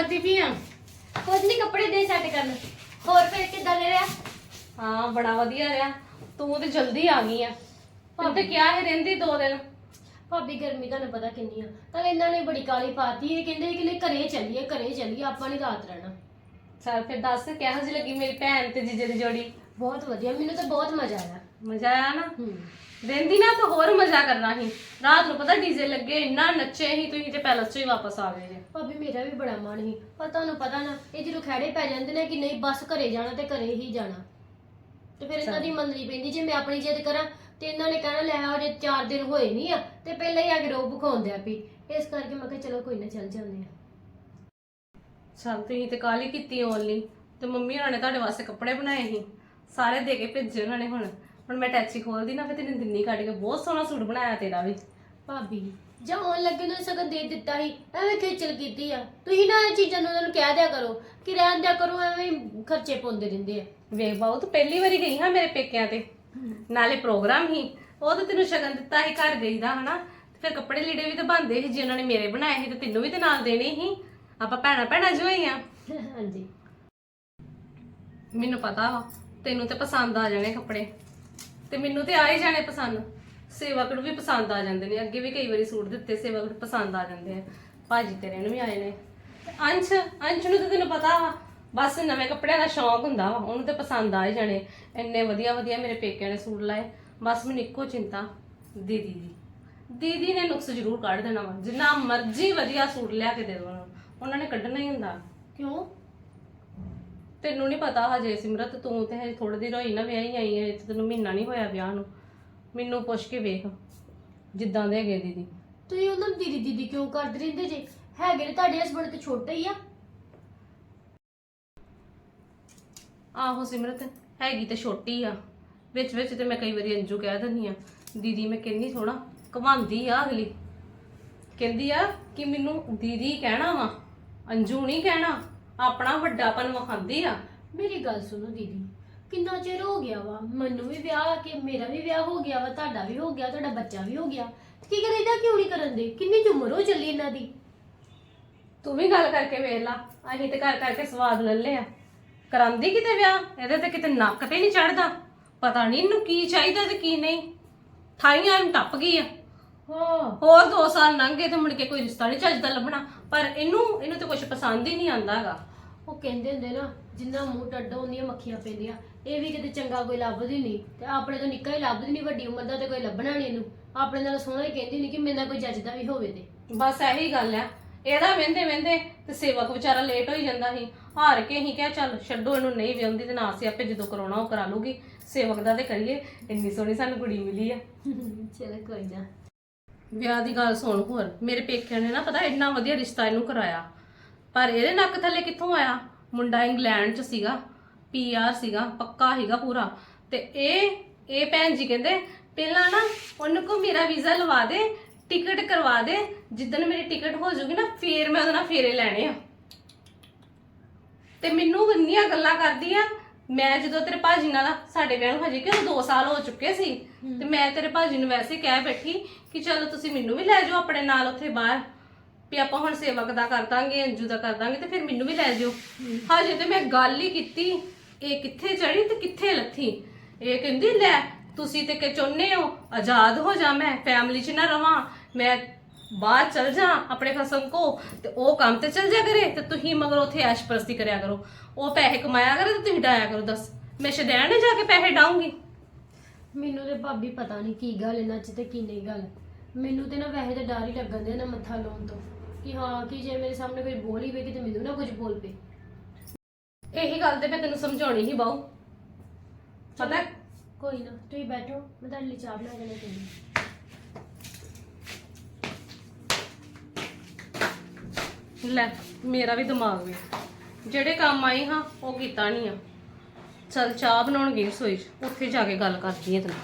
ਕਰਦੀ ਵੀ ਆ? ਕੁਝ ਨਹੀਂ ਕੱਪੜੇ ਦੇ ਸੈੱਟ ਕਰਨ। ਹੋਰ ਫਿਰ ਕਿੱਦਾਂ ਦੇ ਰਿਹਾ? ਹਾਂ ਬੜਾ ਵਧੀਆ ਰਿਹਾ। ਤੂੰ ਤੇ ਜਲਦੀ ਆ ਗਈ ਆ। ਤੇ ਕਿਹਾ ਹੈ ਰਹਿੰਦੀ ਦੋ ਦਿਨ। ਭਾਬੀ ਗਰਮੀ ਤੁਹਾਨੂੰ ਪਤਾ ਕਿੰਨੀ ਆ। ਤਾਂ ਇਹਨਾਂ ਨੇ ਬੜੀ ਕਾਲੀ ਪਾਤੀ ਇਹ ਕਹਿੰਦੇ ਕਿ ਨਹੀਂ ਘਰੇ ਚੱਲੀਏ ਘਰੇ ਚੱਲੀਏ ਆਪਾਂ ਨਹੀਂ ਰਾਤ ਰਹਿਣਾ। ਚੱਲ ਫਿਰ ਦੱਸ ਕਿਹੋ ਜਿਹੀ ਲੱਗੀ ਮੇਰੀ ਭੈਣ ਤੇ ਜੀਜੇ ਦੀ ਜੋੜੀ? ਬਹੁਤ ਵਧੀਆ ਮੈਨੂੰ ਤਾਂ ਬਹੁਤ ਮਜ਼ਾ ਆਇਆ। ਮਜ਼ਾ ਆਇਆ ਨਾ? ਹੂੰ। ਰਹਿੰਦੀ ਨਾ ਤਾਂ ਹੋਰ ਮਜ਼ਾ ਕਰਨਾ ਸੀ। ਰਾਤ ਨੂੰ ਪਤਾ ਡੀਜ਼ੇ ਲੱਗੇ ਇੰਨਾ ਨੱਚੇ ਸੀ ਤੁਸੀਂ ਤੇ ਪੈਲਸ ਚ ਹੀ ਵਾਪਸ ਆ ਗਏ ਜੇ। ਭਾਬੀ ਮੇਰਾ ਵੀ ਬੜਾ ਮਨ ਸੀ। ਪਰ ਤੁਹਾਨੂੰ ਪਤਾ ਨਾ ਇਹ ਜਦੋਂ ਖੜੇ ਪੈ ਜਾਂਦੇ ਨੇ ਕਿ ਨਹੀਂ ਬਸ ਘਰੇ ਜਾਣਾ ਤੇ ਘਰੇ ਹੀ ਜਾਣਾ। ਤੇ ਫਿਰ ਇਹਨਾਂ ਦੀ ਮੰਨਣੀ ਪੈਂਦੀ ਜੇ ਮੈਂ ਆਪਣੀ ਜਿੱਦ ਕਰਾਂ ਤੇ ਇਹਨਾਂ ਨੇ ਕਹਿਣਾ ਲੈ ਆ ਜੇ 4 ਦਿਨ ਹੋਏ ਨਹੀਂ ਆ ਤੇ ਪਹਿਲਾਂ ਹੀ ਆ ਕੇ ਰੋਬ ਵਿਖਾਉਂਦੇ ਆ ਵੀ। ਇਸ ਕਰਕੇ ਮੈਂ ਕਿਹਾ ਚਲੋ ਕੋਈ ਨਾ ਚੱਲ ਜਾਂਦੇ ਆ। ਚੱਲ ਤੁਸੀਂ ਤੇ ਕਾਲੀ ਕੀਤੀ ਓਨਲੀ ਤੇ ਮੰਮੀ ਹੋਣਾ ਨੇ ਤੁਹਾਡੇ ਵਾਸਤੇ ਕੱਪੜੇ ਬਣਾਏ ਸੀ। ਸਾਰੇ ਦੇ ਕੇ ਭੇਜੇ ਉਹਨਾਂ ਨੇ ਹੁਣ। ਹੁਣ ਮੈਂ ਟੈਚੀ ਖੋਲਦੀ ਨਾ ਫਿਰ ਤੈਨੂੰ ਦਿੰਨੀ ਕੱਢ ਕੇ ਬਹੁਤ ਸੋਹਣਾ ਸੂਟ ਬਣਾਇਆ ਤੇਰਾ ਵੀ। ਭਾਬੀ ਜਾਂ ਆਉਣ ਲੱਗੇ ਨੂੰ ਸਗਨ ਦੇ ਦਿੱਤਾ ਸੀ ਐਵੇਂ ਖੇਚਲ ਕੀਤੀ ਆ। ਤੁਸੀਂ ਨਾ ਇਹ ਚੀਜ਼ਾਂ ਨੂੰ ਉਹਨਾਂ ਨੂੰ ਕਹਿ ਦਿਆ ਕਰੋ ਕਿ ਰਹਿਣ ਦਿਆ ਕਰੋ ਐਵੇਂ ਹੀ ਖਰਚੇ ਪਾਉਂਦੇ ਰਹਿੰਦੇ ਆ। ਵੇਖ ਬਾਉ ਤੂੰ ਪਹਿਲੀ ਵਾਰੀ ਗਈ ਹਾਂ ਮੇਰੇ ਪੇਕਿਆਂ ਤੇ। ਨਾਲੇ ਪ੍ਰੋਗਰਾਮ ਹੀ ਉਹ ਤਾਂ ਤੈਨੂੰ ਸ਼ਗਨ ਦਿੱਤਾ ਸੀ ਘਰ ਗਈ ਦਾ ਹਨਾ? ਤੇ ਫਿਰ ਕੱਪੜੇ ਲੀੜੇ ਵੀ ਤਾਂ ਬੰਦੇ ਸੀ ਜੇ ਉਹਨਾਂ ਨੇ ਮੇਰੇ ਬਣਾਏ ਸੀ ਤੇ ਤੈਨੂੰ ਵੀ ਤੇ ਨਾਲ ਦੇਣੇ ਸੀ। ਆਪਾਂ ਭੈਣਾ ਭੈਣਾ ਜੋ ਹੀ ਆ। ਹਾਂਜੀ। ਮੈਨੂੰ ਪਤਾ ਵਾ ਤੈਨੂੰ ਤੇ ਪਸੰਦ ਆ ਜਾਣੇ ਕੱਪੜੇ। ਤੇ ਮੈਨੂੰ ਤੇ ਆ ਹੀ ਜਾਣੇ ਪਸੰਦ। ਸੇਵਕ ਨੂੰ ਵੀ ਪਸੰਦ ਆ ਜਾਂਦੇ ਨੇ। ਅੱਗੇ ਵੀ ਕਈ ਵਾਰੀ ਸੂਟ ਦਿੱਤੇ ਸੇਵਕ ਨੂੰ ਪਸੰਦ ਆ ਜਾਂਦੇ ਆ। ਭਾਜੀ ਤੇਰੇ ਨੂੰ ਵੀ ਆਏ ਨੇ। ਤੇ ਅੰਸ਼ ਅੰਸ਼ ਨੂੰ ਤਾਂ ਤੈਨੂੰ ਪਤਾ ਵਾ ਬਸ ਨਵੇਂ ਕੱਪੜਿਆਂ ਦਾ ਸ਼ੌਂਕ ਹੁੰਦਾ ਵਾ। ਉਹਨੂੰ ਤੇ ਪਸੰਦ ਆ ਹੀ ਜਾਣੇ। ਇੰਨੇ ਵਧੀਆ ਵਧੀਆ ਮੇਰੇ ਪੇਕਿਆਂ ਨੇ ਸੂਟ ਲਾਏ। ਬਸ ਮੈਨੂੰ ਇੱਕੋ ਚਿੰਤਾ ਦੀਦੀ ਦੀ। ਦੀਦੀ ਨੇ ਨੁਕਸ ਜ਼ਰੂਰ ਕੱਢ ਦੇਣਾ ਵਾ। ਜਿੰਨਾ ਮਰਜ਼ੀ ਵਧੀਆ ਸੂਟ ਲਿਆ ਕੇ ਦੇ ਦੋ ਉਹਨਾਂ। ਨੂੰ, ਉਹਨਾਂ ਨੇ ਕੱਢਣਾ ਹੀ ਹੁੰਦਾ। ਕਿਉਂ? ਤੈਨੂੰ ਨਹੀਂ ਪਤਾ ਹਜੇ ਸਿਮਰਤ ਤੂੰ ਤੇ ਹਜੇ ਥੋੜੇ ਦਿਨ ਹੋਈ ਨਾ ਵਿਆਹੀ ਆਈ ਹੈ ਤੇ ਤੈਨੂੰ ਮਹੀਨਾ ਨਹੀਂ ਹੋਇਆ ਵਿਆਹ ਨੂੰ। ਮੈਨੂੰ ਪੁੱਛ ਕੇ ਵੇਖ ਜਿੱਦਾਂ ਦੇ ਹੈਗੇ ਦੀਦੀ। ਤੁਸੀਂ ਉਹਨਾਂ ਨੂੰ ਦੀਦੀ ਦੀਦੀ ਕਿਉਂ ਕਰਦੇ ਰਹਿੰਦੇ ਜੇ? ਹੈਗੇ ਨੇ ਤੁਹਾਡੇ ਹਸਬੰਡ ਤੇ ਛੋਟੇ ਹੀ ਆ। ਆਹੋ ਸਿਮਰਤ ਹੈਗੀ ਤੇ ਛੋਟੀ ਆ। ਵਿੱਚ ਵਿੱਚ ਤੇ ਮੈਂ ਕਈ ਵਾਰੀ ਅੰਜੂ ਕਹਿ ਦਿੰਦੀ ਆ ਦੀਦੀ ਮੈਂ ਕਿੰਨੀ ਸੋਹਣਾ ਕਮਾਉਂਦੀ ਆ ਅਗਲੀ। ਕਹਿੰਦੀ ਆ ਕਿ ਮੈਨੂੰ ਦੀਦੀ ਕਹਿਣਾ ਵਾ ਅੰਜੂ ਨਹੀਂ ਕਹਿਣਾ। ਆਪਣਾ ਵੱਡਾਪਨ ਵਿਖਾਉਂਦੀ ਆ। ਮੇਰੀ ਗੱਲ ਸੁਣੋ ਦੀਦੀ ਕਿੰਨਾ ਚਿਰ ਹੋ ਗਿਆ ਵਾ? ਮੈਨੂੰ ਵੀ ਵਿਆਹ ਕਿ ਮੇਰਾ ਵੀ ਵਿਆਹ ਹੋ ਗਿਆ ਵਾ ਤੁਹਾਡਾ ਵੀ ਹੋ ਗਿਆ ਤੁਹਾਡਾ ਬੱਚਾ ਵੀ ਹੋ ਗਿਆ। ਕੀ ਕਰ ਇਹਦਾ ਕਿਉਂ ਨਹੀਂ ਕਰਨ ਦੇ? ਕਿੰਨੀ ਕੁ ਉਮਰ ਹੋ ਚੱਲੀ ਇਹਨਾਂ ਦੀ? ਤੂੰ ਵੀ ਗੱਲ ਕਰਕੇ ਵੇਖ ਲਾ ਅਸੀਂ ਤੇ ਘਰ ਕਰਕੇ ਸਵਾਦ ਲੈ ਲਿਆ ਕਰਾਂਦੀ ਕਿਤੇ ਵਿਆਹ? ਇਹਦੇ ਤੇ ਕਿਤੇ ਨੱਕ ਤੇ ਨਹੀਂ ਚੜਦਾ। ਪਤਾ ਨਹੀਂ ਇਹਨੂੰ ਕੀ ਚਾਹੀਦਾ ਤੇ ਕੀ ਨਹੀਂ। ਥਾਈਆਂ ਨੂੰ ਟੱਪ ਗਈ ਆ। ਹਾਂ। ਹੋਰ 2 ਸਾਲ ਲੰਘ ਗਏ ਤੇ ਮੁੜ ਕੇ ਕੋਈ ਰਿਸ਼ਤਾ ਨਹੀਂ ਚੱਜਦਾ ਲੱਭਣਾ। ਪਰ ਇਹਨੂੰ ਇਹਨੂੰ ਤੇ ਕੁਝ ਪਸੰਦ ਹੀ ਨਹੀਂ ਆਂਦਾ ਹੈਗਾ। ਉਹ ਕਹਿੰਦੇ ਹੁੰਦੇ ਨਾ ਜਿੰਨਾ ਮੂੰਹ ਟੱਡਾ ਹੁੰਦੀਆਂ ਮੱਖੀਆਂ ਪੈਂਦੀਆਂ। ਇਹ ਵੀ ਕਿਤੇ ਚੰਗਾ ਕੋਈ ਲੱਭਦੀ ਨਹੀਂ। ਤੇ ਆਪਣੇ ਤੋਂ ਨਿੱਕਾ ਹੀ ਲੱਭਦੀ ਨਹੀਂ ਵੱਡੀ ਉਮਰ ਦਾ ਤੇ ਕੋਈ ਲੱਭਣਾ ਨਹੀਂ ਇਹਨੂੰ। ਆਪਣੇ ਨਾਲ ਸੋਹਣਾ ਹੀ ਕਹਿੰਦੀ ਨਹੀਂ ਕਿ ਮੇਰੇ ਨਾਲ ਕੋਈ ਜੱਜਦਾ ਵੀ ਹੋਵੇ ਤੇ। ਬਸ ਇਹੀ ਗੱਲ ਆ। ਇਹਦਾ ਵਹਿੰਦੇ ਵਹਿੰਦੇ ਤੇ ਸੇਵਕ ਵਿਚਾਰਾ ਲੇਟ ਹੋਈ ਜਾਂਦਾ ਸੀ। ਹਾਰ ਕੇ ਹੀ ਕਿਹਾ ਚੱਲ ਛੱਡੋ ਇਹਨੂੰ ਨਹੀਂ ਵਿਆਉਂਦੀ ਤੇ ਨਾ ਅਸੀਂ ਆਪੇ ਜਦੋਂ ਕਰਾਉਣਾ ਉਹ ਕਰਾ ਲੂਗੀ ਸੇਵਕ ਦਾ ਤੇ ਕਰੀਏ ਇੰਨੀ ਸੋਹਣੀ ਸਾਨੂੰ ਕੁੜੀ ਮਿਲੀ ਆ। ਚਲੋ ਕੋਈ ਨਾ। ਵਿਆਹ ਦੀ ਗੱਲ ਸੁਣ ਹੋਰ। ਮੇਰੇ ਪੇਕਿਆਂ ਨੇ ਨਾ ਪਤਾ ਇੰਨਾ ਵਧੀਆ ਰਿਸ਼ਤਾ ਇਹਨੂੰ ਕਰਾਇਆ। ਪਰ ਇਹਦੇ ਨੱਕ ਥੱਲੇ ਕਿੱਥੋਂ ਆਇਆ? ਮੁੰਡਾ ਇੰਗਲੈਂਡ 'ਚ ਸੀਗਾ ਪੀਆਰ ਸੀਗਾ ਪੱਕਾ ਸੀਗਾ ਪੂਰਾ। ਤੇ ਇਹ ਇਹ ਭੈਣ ਜੀ ਕਹਿੰਦੇ ਪਹਿਲਾਂ ਨਾ ਉਹਨੂੰ ਕੋ ਮੇਰਾ ਵੀਜ਼ਾ ਲਵਾ ਦੇ ਟਿਕਟ ਕਰਵਾ ਦੇ ਜਿੱਦਣ ਮੇਰੀ ਟਿਕਟ ਹੋ ਜਾਊਗੀ ਨਾ ਫੇਰ ਮੈਂ ਉਹਦੇ ਨਾਲ ਫੇਰੇ ਲੈਣੇ ਆ। ਤੇ ਮੈਨੂੰ ਇੰਨੀਆਂ ਗੱਲਾਂ ਕਰਦੀ ਆ ਮੈਂ ਜਦੋਂ ਤੇਰੇ ਭਾਜੀ ਨਾਲ ਸਾਡੇ ਵਿਆਹ ਨੂੰ ਹਜੇ ਕਿ 2 ਸਾਲ ਹੋ ਚੁੱਕੇ ਸੀ ਤੇ ਮੈਂ ਤੇਰੇ ਭਾਜੀ ਨੂੰ ਵੈਸੇ ਕਹਿ ਬੈਠੀ ਕਿ ਚਲੋ ਤੁਸੀਂ ਮੈਨੂੰ ਵੀ ਲੈ ਜਾਓ ਆਪਣੇ ਨਾਲ ਉੱਥੇ ਬਾਹਰ। ਵੀ ਆਪਾਂ ਹੁਣ ਸੇਵਕ ਦਾ ਕਰ ਦਾਂਗੇ, ਅੰਜੂ ਦਾ ਕਰ ਦਾਂਗੇ ਤੇ ਫਿਰ ਮੈਨੂੰ ਵੀ ਲੈ ਜਾਓ। ਹਜੇ ਤੇ ਮੈਂ ਗੱਲ ਹੀ ਕੀਤੀ, ਇਹ ਕਿੱਥੇ ਚੜੀ ਤੇ ਕਿੱਥੇ ਲੱਥੀ? ਇਹ ਕਹਿੰਦੀ, ਲੈ, ਤੁਸੀਂ ਤੇ ਕਿ ਚਾਹੁੰਦੇ ਹੋ? ਆਜ਼ਾਦ ਹੋ ਜਾ ਮੈਂ ਫੈਮਿਲੀ 'ਚ ਨਾ ਰਵਾਂ। ਮੈਂ ਬਾਹਰ ਚਲ ਜਾ ਆਪਣੇ ਖਸਮ ਕੋ ਤੇ ਉਹ ਕੰਮ ਤੇ ਚਲ ਜਾ ਕਰੇ ਤੇ ਤੁਸੀਂ ਮਗਰ ਉੱਥੇ ਐਸ਼ ਪ੍ਰਸਤੀ ਕਰਿਆ ਕਰੋ। ਉਹ ਪੈਸੇ ਕਮਾਇਆ ਕਰੇ ਤੇ ਤੁਸੀਂ ਡਾਇਆ ਕਰੋ, ਦੱਸ। ਮੈਂ ਸ਼ਦੈਣ ਜਾ ਕੇ ਪੈਸੇ ਡਾਉਂਗੀ ਮੈਨੂੰ ਤੇ ਭਾਬੀ ਪਤਾ ਨਹੀਂ ਕੀ ਗੱਲ, ਇਹਨਾਂ 'ਚ ਤੇ ਕੀ ਨਹੀਂ ਗੱਲ। ਮੈਨੂੰ ਤੇ ਨਾ ਵੈਸੇ ਤੇ ਡਰ ਹੀ ਲੱਗਣ ਦੇ ਨਾ ਮੱਥਾ ਲਾਉਣ ਤੋਂ ਕਿ ਹਾਂ ਕਿ ਜੇ ਮੇਰੇ ਸਾਹਮਣੇ ਕੋਈ ਬੋਲ ਹੀ ਵੇ ਤੇ ਮੈਨੂੰ ਨਾ ਕੁਝ ਬੋਲ ਪਏ। ਇਹੀ ਗੱਲ ਤੇ ਮੈਂ ਤੈਨੂੰ ਸਮਝਾਉਣੀ ਸੀ ਬਾਊ। ਪਤਾ ਹੈ? ਕੋਈ ਨਾ ਤੁਸੀਂ ਬੈਠੋ ਮੈਂ ਤੁਹਾਡੇ ਲਈ ਚਾਹ ਬਣਾ ਕੇ ਲੈ ਕੇ ਆਉਂਦੀ ਲੈ ਮੇਰਾ ਵੀ ਦਿਮਾਗ ਵੀ ਜਿਹੜੇ ਕੰਮ ਆਈ ਹਾਂ ਉਹ ਕੀਤਾ ਨਹੀਂ ਆ। ਚਲ ਚਾਹ ਬਣਾਉਣ ਗਈ ਰਸੋਈ 'ਚ ਉੱਥੇ ਜਾ ਕੇ ਗੱਲ ਕਰਦੀ ਹਾਂ ਤੈਨੂੰ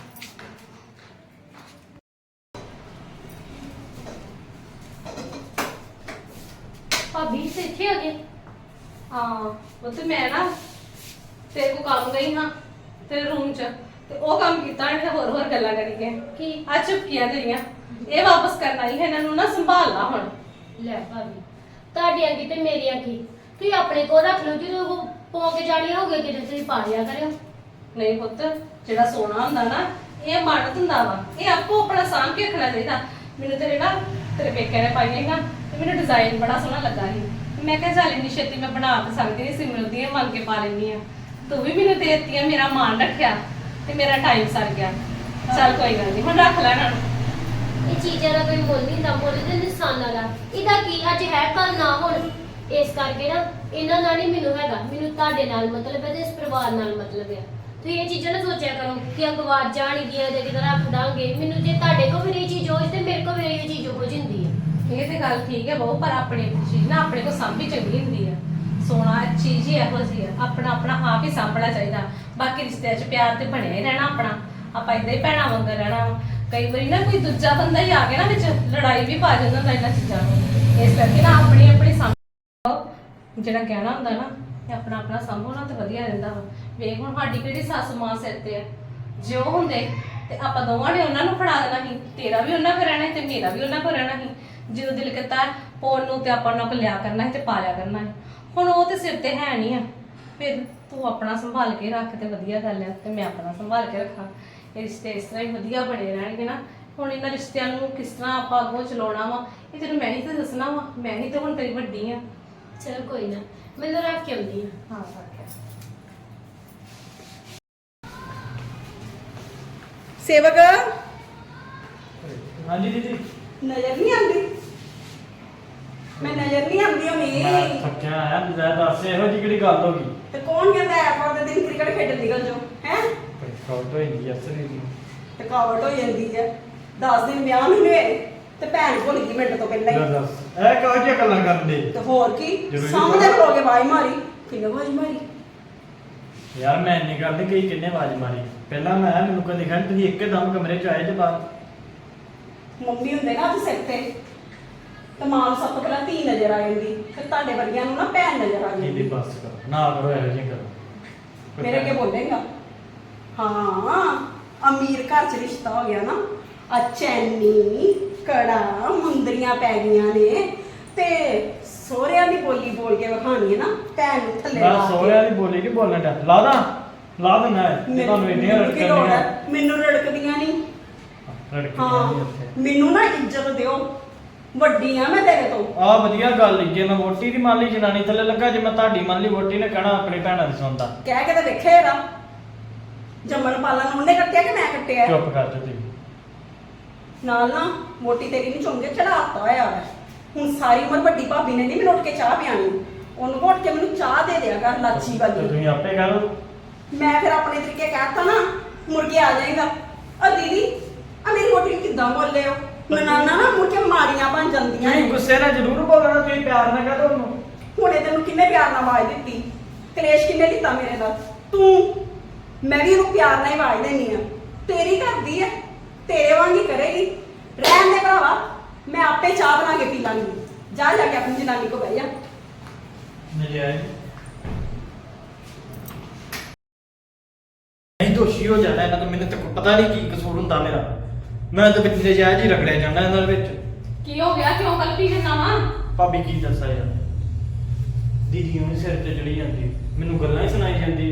ਭਾਬੀ ਤੇ ਇੱਥੇ ਆ ਗਏ ਹਾਂ ਮੈਂ ਨਾ ਤੇਰੇ ਕੋ ਕੰਮ ਗਈ ਹਾਂ ਤੇਰੇ ਰੂਮ 'ਚ ਤੇ ਉਹ ਕੰਮ ਕੀਤਾ ਨਹੀਂ ਹੋਰ ਹੋਰ ਗੱਲਾਂ ਕਰੀ ਗਏ ਕੀ? ਆ ਚੁੱਕੀਆਂ ਤੇਰੀਆਂ। ਇਹ ਵਾਪਸ ਕਰਨਾ ਹੀ ਹੈ ਇਹਨਾਂ ਨੂੰ ਨਾ ਸੰਭਾਲ ਲਾ ਹੁਣ। ਲੈ ਭਾਬੀ ਤੁਹਾਡੀਆਂ ਕੀ ਤੇ ਮੇਰੀਆਂ ਕੀ? ਤੁਸੀਂ ਆਪਣੇ ਕੋਲ ਰੱਖ ਲਓ ਜਦੋਂ ਉਹ ਪੌਂ ਕੇ ਜਾਣੀਆਂ ਹੋਗੇ ਕਿਤੇ ਤੁਸੀਂ ਪਾ ਲਿਆ ਕਰਿਓ। ਨਹੀਂ ਪੁੱਤ ਜਿਹੜਾ ਸੋਨਾ ਹੁੰਦਾ ਨਾ ਇਹ ਮਾਨਤ ਹੁੰਦਾ ਵਾ। ਇਹ ਆਪੋ ਆਪਣਾ ਸਾਂਭ ਕੇ ਰੱਖਣਾ ਚਾਹੀਦਾ। ਮੈਨੂੰ ਤੇਰੇ ਨਾ ਤੇਰੇ ਪੇਕੇ ਨੇ ਪਾਈ ਨਾ ਤੇ ਮੈਨੂੰ ਡਿਜ਼ਾਈਨ ਬੜਾ ਸੋਹਣਾ ਲੱਗਾ ਸੀ। ਮੈਂ ਕਿਹਾ ਚੱਲ ਇੰਨੀ ਛੇਤੀ ਮੈਂ ਬਣਾ ਤਾਂ ਸਕਦੀ ਨਹੀਂ ਸਿਮਰਤ ਦੀਆਂ ਮੰਗ ਕੇ ਪਾ ਲੈਂਦੀ ਆ ਤੂੰ ਵੀ ਮੈਨੂੰ ਦੇ ਦਿੱਤੀਆਂ, ਮੇਰਾ ਮਾਣ ਰੱਖਿਆ ਤੇ ਮੇਰਾ ਟਾਈਮ ਸਰ ਗਿਆ। ਚੱਲ ਕੋਈ ਗੱਲ ਨਹੀਂ ਹੁਣ ਰੱਖ ਲੈ ਇਹ ਚੀਜ਼ਾਂ ਦਾ ਕੋਈ ਮੁੱਲ ਨਹੀਂ ਹੁੰਦਾ, ਮੁੱਲ ਤੇ ਨਿਸ਼ਾਨਾ ਦਾ ਇਹਦਾ ਕੀ ਅੱਜ ਹੈ ਕੱਲ ਨਾ ਹੁਣ। ਇਸ ਕਰਕੇ ਨਾ, ਇਹਨਾਂ ਨਾਲ ਨਹੀਂ ਮੈਨੂੰ ਹੈਗਾ, ਮੈਨੂੰ ਤੁਹਾਡੇ ਨਾਲ ਮਤਲਬ ਹੈ ਤੇ ਇਸ ਪਰਿਵਾਰ ਨਾਲ ਮਤਲਬ ਹੈ। ਤੁਸੀਂ ਇਹ ਚੀਜ਼ਾਂ ਨਾ ਸੋਚਿਆ ਕਰੋ ਕਿ ਅਗਵਾ ਜਾਣਗੀਆਂ ਤੇ ਕਿਤੇ ਰੱਖ ਦਾਂਗੇ, ਮੈਨੂੰ ਜੇ ਤੁਹਾਡੇ ਕੋਲ ਵੀ ਇਹ ਚੀਜ਼ ਹੋਈ ਤੇ ਮੇਰੇ ਕੋਲ ਵੀ ਇਹ ਚੀਜ਼ ਹੋ ਜਾਂਦੀ ਹੈ। ਇਹ ਤੇ ਗੱਲ ਠੀਕ ਹੈ ਬਹੁ, ਪਰ ਆਪਣੀ ਚੀਜ਼ ਨਾ ਆਪਣੇ ਕੋ ਸਾਂਭੀ ਚੰਗੀ ਹੁੰਦੀ ਹੈ। ਸੋਨਾ ਚੀਜ਼ ਹੀ ਇਹੋ ਜਿਹੀ ਹੈ। ਆਪਣਾ ਆਪਣਾ ਆਪ ਹੀ ਸਾਂਭਣਾ ਚਾਹੀਦਾ। ਬਾਕੀ ਰਿਸ਼ਤਿਆਂ 'ਚ ਪਿਆਰ ਤੇ ਬਣਿਆ ਹੀ ਰਹਿਣਾ ਆਪਣਾ। ਆਪਾਂ ਇਦਾਂ ਹੀ ਭੈਣਾਂ ਵਾਂਗ ਰਹਿਣਾ ਕਈ ਵਾਰੀ ਨਾ ਕੋਈ ਦੂਜਾ ਬੰਦਾ ਹੀ ਆ ਗਿਆ ਨਾ ਵਿੱਚ ਲੜਾਈ ਵੀ ਪਾ ਜਾਂਦਾ ਹੁੰਦਾ ਇਹਨਾਂ ਚੀਜ਼ਾਂ ਨੂੰ। ਇਸ ਕਰਕੇ ਨਾ ਆਪਣੀ ਆਪਣੀ ਸਾਂਭ ਜਿਹੜਾ ਕਹਿਣਾ ਹੁੰਦਾ ਨਾ, ਇਹ ਆਪਣਾ ਆਪਣਾ ਸਾਂਭੋ ਨਾ ਤੇ ਵਧੀਆ ਰਹਿੰਦਾ ਵਾ। ਵੇਖ ਹੁਣ ਸਾਡੀ ਕਿਹੜੀ ਸੱਸ ਮਾਂ ਸਿਰ ਤੇ ਆ। ਜੇ ਉਹ ਹੁੰਦੇ ਤੇ ਆਪਾਂ ਦੋਵਾਂ ਨੇ ਉਹਨਾਂ ਨੂੰ ਫੜਾ ਦੇਣਾ ਸੀ, ਤੇਰਾ ਵੀ ਉਹਨਾਂ ਕੋਲ ਰਹਿਣਾ ਤੇ ਮੇਰਾ ਵੀ ਉਹਨਾਂ ਕੋਲ ਰਹਿਣਾ ਸੀ। ਜਦੋਂ ਦਿਲ ਕੀਤਾ ਪੋਨ ਨੂੰ ਤੇ ਆਪਾਂ ਕੋਲ ਲਿਆ ਕਰਨਾ ਸੀ ਤੇ ਪਾ ਲਿਆ ਕਰਨਾ ਸੀ ਹੁਣ ਉਹ ਤੇ ਸਿਰ ਤੇ ਹੈ ਨਹੀਂ ਆ। ਫਿਰ ਤੂੰ ਆਪਣਾ ਸੰਭਾਲ ਕੇ ਰੱਖ ਤੇ ਵਧੀਆ ਗੱਲ ਹੈ ਤੇ ਮੈਂ ਆਪਣਾ ਸੰਭਾਲ ਕੇ ਰੱਖਾਂ। ਇਹ ਰਿਸ਼ਤੇ ਇਸ ਤਰ੍ਹਾਂ ਹੀ ਵਧੀਆ ਬਣੇ ਰਹਿਣਗੇ ਨਾ। ਹੁਣ ਇਹਨਾਂ ਰਿਸ਼ਤਿਆਂ ਨੂੰ ਕਿਸ ਤਰ੍ਹਾਂ ਆਪਾਂ ਅੱਗੋਂ ਚਲਾਉਣਾ ਵਾ ਇਹ ਤੈਨੂੰ ਮੈਂ ਹੀ ਤਾਂ ਦੱਸਣਾ ਵਾ ਮੈਂ ਹੀ ਤੇ ਹੁਣ ਤੇਰੀ ਵੱਡੀ ਆ। ਚਲ ਕੋਈ ਨਾ ਮੈਨੂੰ ਰੱਖ ਕੇ ਆਉਂਦੀ ਹਾਂ ਹਾਂ ਰੱਖਿਆ ਸੇਵਕ? ਹਾਂਜੀ ਦੀਦੀ। ਨਜ਼ਰ ਨਹੀਂ ਆਉਂਦੀ? ਮੈਂ ਨਜ਼ਰ ਨਹੀਂ ਆਉਂਦੀ ਹੋਣੀ। ਮੈਂ ਥੱਕਿਆ ਆਇਆ ਲੈ ਦੱਸ ਇਹੋ ਜਿਹੀ ਕਿਹੜੀ ਗੱਲ ਹੋ ਗਈ? ਤੇ ਕੌਣ ਕਹਿੰਦਾ ਐਤਵਾਰ ਦੇ ਦਿਨ ਕ੍ਰਿਕਟ ਖੇਡਣ ਨਿਕਲ ਜਾਓ ਹੈ? ਕਾਊਟ ਹੋਈ ਗਈ ਅਸਰੀ ਦੀ। ਥਕਾਵਟ ਹੋ ਜਾਂਦੀ ਹੈ 10 ਦਿਨ ਵਿਆਹ ਨੂੰ ਹੋਏ ਤੇ ਭੈਣ ਭੁੱਲ ਗਈ ਮਿੰਟ ਤੋਂ ਪਹਿਲਾਂ ਹੀ। ਦੱਸ ਇਹ ਕਿਹੋ ਜਿਹੀਆਂ ਗੱਲਾਂ ਕਰਨ ਦੇ ਤੇ ਹੋਰ ਕੀ ਜ਼ਰੂਰੀ ਸਾਹਮਣੇ ਗੱਲ। ਖਲੋ ਕੇ ਵਾਈ ਮਾਰੀ। ਕਿੰਨੇ ਵਾਈ ਮਾਰੀ? ਯਾਰ ਮੈਂ ਨਹੀਂ ਕਰਦੀ ਕਈ ਕਿੰਨੇ ਆਵਾਜ਼ ਮਾਰੀ। ਪਹਿਲਾਂ ਮੈਂ ਮੈਨੂੰ ਕੋਈ ਦਿਖਿਆ ਨੀ, ਤੁਸੀਂ ਇੱਕਦਮ ਕਮਰੇ ਚ ਆਏ ਤੇ ਬਾਅਦ ਮੰਮੀ ਹੁੰਦੇ ਨਾ ਅੱਜ ਸਿਰ ਤੇ। ਤੇ ਮਾਂ ਨੂੰ ਸਭ ਤੋਂ ਪਹਿਲਾਂ ਧੀ ਨਜ਼ਰ ਆ ਜਾਂਦੀ ਫਿਰ ਤੁਹਾਡੇ ਵਰਗਿਆਂ ਨੂੰ ਨਾ ਭੈਣ ਨਜ਼ਰ ਆ ਦੀਦੀ ਜਾਂਦੀ ਬਸ ਕਰੋ। ਨਾ ਕਰੋ ਇਹੋ ਜਿਹੀਆਂ ਗੱਲਾਂ। ਮੇਰੇ ਅੱਗੇ ਬੋਲੇਗਾ? ਹਾਂ ਅਮੀਰ ਘਰ ਚ ਰਿਸ਼ਤਾ ਹੋ ਗਿਆ ਨਾ ਆ ਚੈਨੀ ਕੜਾ ਮੁੰਦਰੀਆਂ ਪੈ ਗਈਆਂ ਨੇ ਤੇ ਸੋਹਰਿਆਂ ਦੀ ਬੋਲੀ ਬੋਲ ਕੇ ਵਿਖਾਣੀ ਹੈ ਨਾ ਭੈਣ ਨੂੰ ਥੱਲੇ ਲਾ ਕੇ। ਸੋਹਰਿਆਂ ਦੀ ਬੋਲੀ ਕਿ ਬੋਲਣ ਦਾ ਲਾ ਦਾਂ ਲਾ ਦਿੰਦਾ ਹੈ ਤੁਹਾਨੂੰ ਇੰਨੀਆਂ ਹੈ? ਮੈਨੂੰ ਰੜਕਦੀਆਂ ਨਹੀਂ ਹਾਂ ਮੈਨੂੰ ਨਾ ਇੱਜ਼ਤ ਦਿਓ। ਵੱਡੀ ਆ ਮੈਂ ਤੇਰੇ ਤੋਂ। ਆ ਵਧੀਆ ਗੱਲ ਈ, ਜੇ ਮੈਂ ਵੋਟੀ ਦੀ ਮੰਨ ਲਈ ਜਨਾਨੀ ਥੱਲੇ ਲੱਗਾ ਜੇ ਮੈਂ ਤੁਹਾਡੀ ਮੰਨ ਲਈ ਵੋਟੀ ਨੇ ਕਹਿਣਾ ਆਪਣੀ ਭੈਣਾਂ ਦੀ ਸੁਣਦਾ। ਕਹਿ ਕੇ ਤਾਂ ਵੇਖਿਆ ਇਹਦਾ। ਜੰਮਣ ਪਾਲਣ ਉਹਨੇ ਕੱਟਿਆ ਕਿ ਮੈਂ ਕੱਟਿਆ? ਚੁੱਪ ਕਰ ਜਾ ਤੁਸੀਂ ਨਾਲ ਨਾ ਮੋਟੀ ਤੇਰੀ ਨੂੰ ਚੁੰਗੇ ਚੜਾਤਾ ਹੋਇਆ ਹੈ ਹੁਣ ਸਾਰੀ ਉਮਰ ਵੱਡੀ ਭਾਬੀ ਨੇ ਨਹੀਂ ਮੈਨੂੰ ਉੱਠ ਕੇ ਚਾਹ ਪਿਆਣੀ। ਉਹਨੂੰ ਉੱਠ ਕੇ ਮੈਨੂੰ ਚਾਹ ਦੇ ਦਿਆ ਕਰ ਲਾਚੀ ਤੇ ਵਾਲੀ। ਤੁਸੀਂ ਆਪੇ ਕਹਿ ਲਓ। ਮੈਂ ਫਿਰ ਆਪਣੇ ਤਰੀਕੇ ਕਹਿਤਾ ਨਾ ਮੁੜ ਕੇ ਆ ਜਾਏਗਾ। ਆ ਦੀਦੀ ਆ ਮੇਰੀ ਮੋਟੀ ਨੂੰ ਕਿੱਦਾਂ ਬੋਲੇ ਹੋ ਨਨਾਣਾ ਨਾ ਮੁੜ ਕੇ ਮਾਰੀਆਂ ਬਣ ਜਾਂਦੀਆਂ ਨਹੀਂ ਨੇ। ਗੁੱਸੇ ਨਾਲ ਜ਼ਰੂਰ ਬੋਲਣਾ ਤੁਸੀਂ ਪਿਆਰ ਨਾਲ ਕਹਿ ਦੋ ਉਹਨੂੰ। ਹੁਣੇ ਤੈਨੂੰ ਕਿੰਨੇ ਪਿਆਰ ਨਾਲ ਆਵਾਜ਼ ਦਿੱਤੀ? ਕਲੇਸ਼ ਕਿੰਨੇ ਦਿੱਤਾ ਮੇਰੇ ਨਾਲ? ਤੂੰ ਮੈਂ ਵੀ ਉਹਨੂੰ ਪਿਆਰ ਨਾਲ ਹੀ ਆਵਾਜ਼ ਦੇਣੀ ਆ ਤੇਰੀ ਕਰਦੀ ਐ ਤੇਰੇ ਵਾਂਗ ਹੀ ਕਰੇਗੀ। ਰਹਿਣ ਦੇ ਭਰਾਵਾ ਮੈਂ ਆਪੇ ਚਾਹ ਬਣਾ ਕੇ ਪੀ ਲਾਂਗੀ। ਜਾ ਜਾ ਕੇ ਆਪਣੀ ਜਨਾਨੀ ਕੋ ਬਹਿ ਜਾ। ਨਜਾਇਜ਼ ਨਹੀਂ ਦੋਸ਼ੀ ਹੋ ਜਾਣਾ ਇਹਨਾਂ ਤੋਂ। ਮੈਨੂੰ ਤਾਂ ਕੋਈ ਪਤਾ ਨਹੀਂ ਕੀ ਕਸੂਰ ਹੁੰਦਾ ਮੇਰਾ। ਮੈਂ ਤਾਂ ਵਿੱਚ ਨਜਾਇਜ਼ ਹੀ ਰਗੜਿਆ ਜਾਂਦਾ ਇਹਨਾਂ ਦੇ ਵਿੱਚ। ਕੀ ਹੋ ਗਿਆ? ਕਿਉਂ ਗਲਤੀ ਕਰਨਾ ਵਾ ਭਾਬੀ ਕੀ ਦੱਸਾਂ ਯਾਰ? ਦੀਦੀ ਉਹਨੇ ਸਿਰ ਤੇ ਚੜੀ ਜਾਂਦੀ। ਮੈਨੂੰ ਗੱਲਾਂ ਹੀ ਸੁਣਾਈ ਜਾਂਦੀ।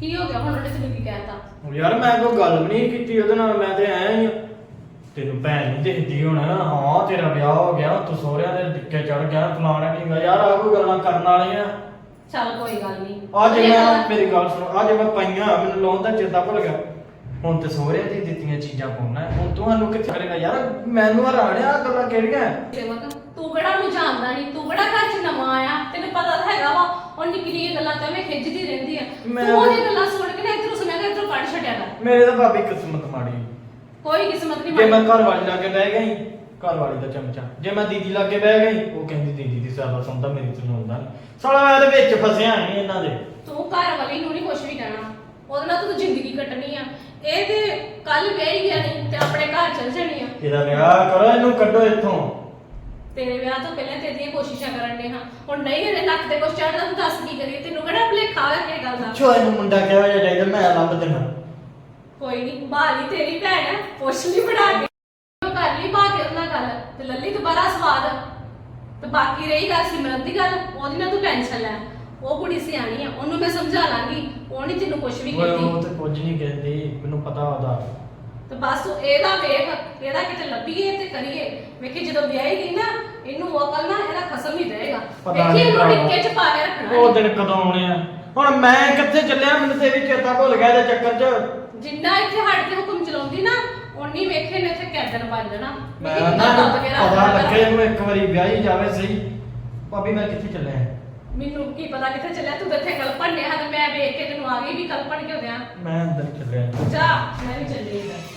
ਕੀ ਹੋ ਗਿਆ? ਹੁਣ ਉਹਨੇ ਤੈਨੂੰ ਕੀ ਕਹਿਤਾ ਉਹ ਯਾਰ ਮੈਂ ਕੋਈ ਗੱਲ ਵੀ ਨਹੀਂ ਕੀਤੀ ਉਹਦੇ ਨਾਲ ਮੈਂ ਤੇ ਆਇਆ ਹੀ ਆ। ਤੈਨੂੰ ਭੈਣ ਨਹੀਂ ਦੇਖਦੀ ਹੋਣਾ। ਹਾਂ ਤੇਰਾ ਵਿਆਹ ਹੋ ਗਿਆ ਤੂੰ ਸਹੁਰਿਆਂ ਦੇ ਡਿੱਕੇ ਚੜ ਗਿਆ ਫਲਾਣਾ ਢੀਂਗਾ ਯਾਰ ਆ ਕੋਈ ਗੱਲਾਂ ਕਰਨ ਵਾਲੀਆਂ ਚੱਲ ਕੋਈ ਗੱਲ ਨਹੀਂ ਅੱਜ ਮੈਂ ਮੇਰੀ ਗੱਲ ਸੁਣੋ ਅੱਜ ਮੈਂ ਪਾਈਆਂ ਮੈਨੂੰ ਲੋਨ ਦਾ ਚੇਤਾ ਭੁੱਲ ਗਿਆ। ਹੁਣ ਤੇ ਸਹੁਰਿਆਂ ਦੀ ਦਿੱਤੀਆਂ ਚੀਜ਼ਾਂ ਪਾਉਣਾ ਹੈ। ਹੁਣ ਤੁਹਾਨੂੰ ਕਿੱਥੇ ਕਰੇਗਾ? ਯਾਰ ਮੈਨੂੰ ਹਰਾਣਿਆ ਗੱਲਾਂ ਕਿਹੜੀਆਂ ਸੇਵਕ ਤੂੰ ਕਿਹੜਾ ਉਹਨੂੰ ਜਾਣਦਾ ਨਹੀਂ ਤੂੰ ਕਿਹੜਾ ਘਰ ਚ ਨਵਾਂ ਆਇਆ? ਤੈਨੂੰ ਪਤਾ ਤਾਂ ਹੈਗਾ ਵਾ ਉਹ ਨਿੱਕੀ ਨਿੱਕੀ ਗੱਲਾਂ ਤਾਂ ਮੈਂ ਖਿੱਚਦੀ ਰਹਿੰਦੀ ਆ। ਮੈਂ- ਤੂੰ ਉਹਦੀ ਗੱਲਾਂ ਸੁਣ ਕੇ ਨਾ ਇੱਧਰੋਂ ਸੁਣਿਆ ਕਰ ਇੱਧਰੋਂ ਕੱਢ ਛੱਡਿਆ ਕਰ। ਮੇਰੇ ਤਾਂ ਭਾਬੀ ਕਿਸਮਤ ਮਾੜੀ ਕੋਈ ਕਿਸਮਤ ਨਹੀਂ ਜੇ ਮੈਂ ਘਰ ਵਾਲੀ ਲਾ ਕੇ ਬਹਿ ਗਈ ਘਰ ਵਾਲੀ ਦਾ ਚਮਚਾ। ਜੇ ਮੈਂ ਦੀਦੀ ਲਾ ਕੇ ਬਹਿ ਗਈ ਉਹ ਕਹਿੰਦੀ ਦੀਦੀ ਦੀ ਸਾਬਾ ਸੁਣਦਾ ਮੇਰੀ ਤੋਂ ਸੁਣਦਾ ਨਹੀਂ ਸਾਲਾ ਮੈਂ ਇਹਦੇ ਵਿੱਚ ਫਸਿਆ ਨਹੀਂ ਇਹਨਾਂ ਦੇ। ਤੂੰ ਘਰ ਵਾਲੀ ਨੂੰ ਨਹੀਂ ਕੁਝ ਵੀ ਕਹਿਣਾ। ਉਹਦੇ ਨਾਲ ਤੂੰ ਜ਼ਿੰਦਗੀ ਕੱਟਣੀ ਆ। ਇਹ ਤੇ ਕੱਲ ਵਿਆਹੀ ਗਿਆ ਨਹੀਂ ਤੇ ਆਪਣੇ ਘਰ ਚਲ ਜਾਣੀ ਆ। ਇਹਦਾ ਵਿਆਹ ਕਰੋ ਇਹਨੂੰ ਕੱਢੋ ਇੱਥੋਂ। ਤੇਰੇ ਵਿਆਹ ਤੋਂ ਪਹਿਲਾਂ ਤੇ ਦੀਆਂ ਕੋਸ਼ਿਸ਼ਾਂ ਕਰਨ ਦੇ ਹਾਂ। ਹੁਣ ਨਹੀਂ ਇਹਦੇ ਨੱਕ ਤੇ ਕੁਛ ਚੜਦਾ ਤੂੰ ਦੱਸ ਕੀ ਕਰੀਏ ਤੈਨੂੰ ਕਿਹੜਾ ਭੁਲੇਖਾ ਹੋਇਆ ਕਿ ਗੱਲ ਦਾ? ਛੋ ਇਹਨੂੰ ਮੁੰਡਾ ਕਿਹਾ ਜਾ ਚਾਹੀਦਾ ਮੈਂ ਲੱਭ ਦੇਣਾ ਕੋਈ ਨਹੀਂ ਬਾਲੀ ਤੇਰੀ ਭੈਣ ਹੈ ਪੁੱਛ ਲਈ ਬਣਾ ਕੇ। ਉਹ ਕਰ ਲਈ ਪਾ ਕੇ ਉਹਨਾਂ ਗੱਲ ਤੇ ਲੱਲੀ ਦੁਬਾਰਾ ਸਵਾਦ। ਤੇ ਬਾਕੀ ਰਹੀ ਗੱਲ ਸਿਮਰਨ ਦੀ ਗੱਲ ਉਹਦੀ ਨਾ ਤੂੰ ਟੈਨਸ਼ਨ ਲੈ। ਉਹ ਕੁੜੀ ਸਿਆਣੀ ਆ ਉਹਨੂੰ ਮੈਂ ਸਮਝਾ ਲਾਂਗੀ। ਉਹ ਨਹੀਂ ਤੈਨੂੰ ਕੁਝ ਵੀ ਓਏ ਉਹ ਕਹਿੰਦੀ ਤੇ ਕੁਝ ਨਹੀਂ ਕਹਿੰਦੀ ਮੈਨੂੰ ਪਤਾ ਉਹਦਾ। ਤੇ ਬਸ ਤੂੰ ਇਹਦਾ ਵੇਖ ਇਹਦਾ ਕਿਤੇ ਲੱਭੀਏ ਤੇ ਕਰੀਏ। ਵੇਖੀ ਜਦੋਂ ਵਿਆਹੀ ਗਈ ਨਾ ਇਹਨੂੰ ਅਕਲ ਨਾ ਇਹਦਾ ਖਸਮ ਹੀ ਦੇਗਾ ਪਤਾ ਵੇਖੀ ਨਹੀਂ ਇਹਨੂੰ ਭਰਾਵਾ। ਟਿੱਕੇ ਚ ਪਾ ਕੇ ਰੱਖਣਾ ਉਹ ਦਿਨ ਕਦੋਂ ਆਉਣੇ ਆ? ਹੁਣ ਮੈਂ ਕਿੱਥੇ ਚੱਲਿਆ? ਮੈਨੂੰ ਤੇ ਵੀ ਚੇਤਾ ਭੁੱਲ ਗਿਆ ਇਹਦੇ ਚੱਕਰ 'ਚ। ਜਿੰਨਾ ਇੱਥੇ ਹਟ ਕੇ ਹੁਕਮ ਚਲਾਉਂਦੀ ਨਾ ਉਨੀ ਵੇਖੇ ਨੇ ਇੱਥੇ ਕੈਦਨ ਬਣ ਜਾਣਾ। ਮੈਂ ਵੇਖੀ ਨਾ ਕਿੱਦਾਂ ਦੱਬ ਕੇ ਰੱਖਦਾ ਪਤਾ ਘਰ। ਲੱਗੇ। ਇਹਨੂੰ ਇੱਕ ਵਾਰੀ ਵਿਆਹੀ ਜਾਵੇ ਸਹੀ। ਭਾਬੀ ਮੈਂ ਕਿੱਥੇ ਚੱਲਿਆ? ਮੈਨੂੰ ਕੀ ਪਤਾ ਕਿੱਥੇ ਚੱਲਿਆ ਤੂੰ ਤਾਂ ਇੱਥੇ ਕਲਪਣ ਡਿਆ ਤੇ ਮੈਂ ਵੇਖ ਕੇ ਤੈਨੂੰ ਆ ਗਈ ਵੀ ਕਲਪਣ ਕਿਉਂ ਦਿਆਂ ਮੈਂ ਅੰਦਰ ਚੱਲਿਆ। ਜਾ ਮੈਂ ਵੀ ਚੱਲੀ ਇੱਧਰ